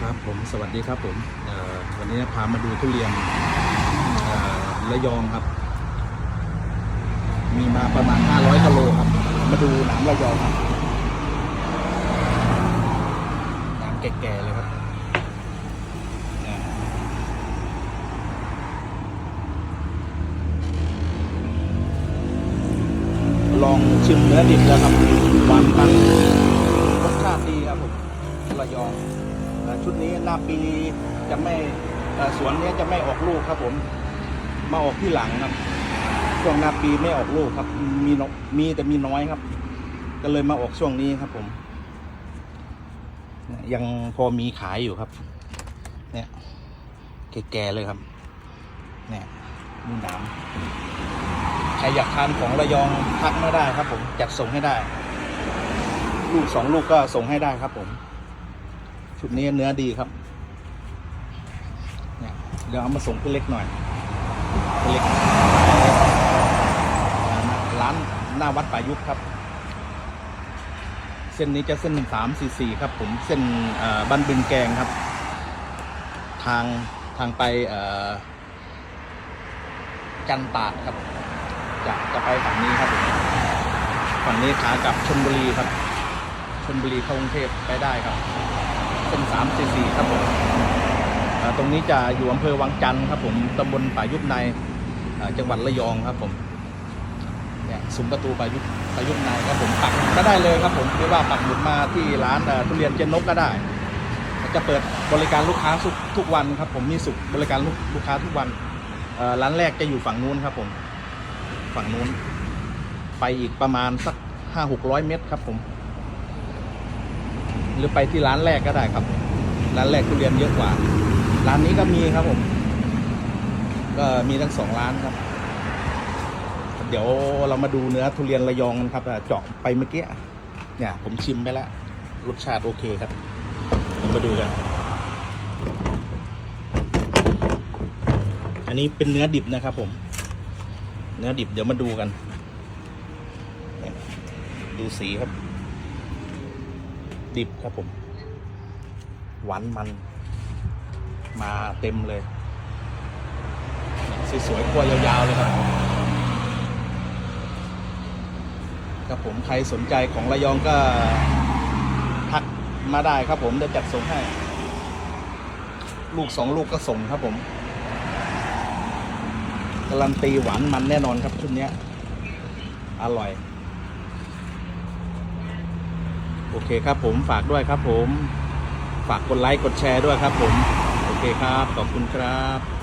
ครับผมสวัสดีครับผมวันนี้พามาดูทุเรียนระยองครับ มีมาประมาณ 500กิโลครับ มาดูหนามระยองครับหนามแก่ๆเลยครับลองชิมเนื้อดิบแล้วครับหวานมันรสชาติดีครับผมระยอง ชุดนี้หน้าปีจะไม่สวนนี้จะไม่ออกลูกครับ ผมมาออกที่หลังครับช่วงหน้าปีไม่ออกลูกครับ มีมีแต่มีน้อยครับ ก็เลยมาออกช่วงนี้ครับ ผมยยังพอมีขายอยู่ครับ เนี่ยแก่ๆเลยครับ เนี่ยมีหนามใครอยากทานของระยองทักมาได้ครับ ผมจัดส่งให้ได้ ลูกสองลูกก็ส่งให้ได้ครับผม ชุดนี้เนื้อดีครับเนี่ยเดี๋ยวเอามาส่งพี่เล็กหน่อยพี่เล็กร้านหน้าวัดป่ายุทธครับ เส้นนี้จะเส้นสามสี่สี่ครับ ผมเส้นบ้านบึงแกงครับ ทางทางไปจันตาดครับ จะจะไปฝั่งนี้ครับผมฝั่งนี้ขากลับชลบุรีครับชลบุรีเข้ากรุงเทพไปได้ครับ เป็นสามสี่สี่ครับผมตรงนี้จะอยู่อำเภอวังจันทร์ครับผมตำบลป่ายุบในจังหวัดระยองครับผมเนี่ยซุ้มประตูป่ายุบป่ายุบในครับผมปักก็ได้เลยครับผมหรือว่าปักหมุดมาที่ร้านทุเรียนเจนนกก็ได้ จะเปิดบริการลูกค้าทุกทุกวันครับผมมีสุขบริการลูกลูกค้าทุกวันร้านแรกจะอยู่ฝั่งนู้นครับผมฝั่งนู้นไปอีกประมาณสักห้าหกร้อยเมตรครับผม หรือไปที่ร้านแรกก็ได้ครับ ร้านแรกทุเรียนเยอะกว่า ร้านนี้ก็มีครับผม ก็มีทั้งสองร้านครับ เดี๋ยวเรามาดูเนื้อทุเรียนระยองกันครับเจาะไปเมื่อกี้เนี่ย ผมชิมไปแล้วรสชาติโอเคครับเรามาดูกัน อันนี้เป็นเนื้อดิบนะครับผม เนื้อดิบเดี๋ยวมาดูกัน ดูสีครับ ดิบครับผม หวานมัน มาเต็มเลยสวยๆกล้วยาวๆเลยครับครับผมใครสนใจของระยองก็ทักมาได้ครับผมจะจัดส่งให้ ลูกสองลูกก็ส่งครับผมการันตีหวานมันแน่นอนครับชุดนี้อร่อย โอเคครับผมฝากด้วยครับผม ฝากกดไลค์กดแชร์ด้วยครับผม โอเคครับ ขอบคุณครับ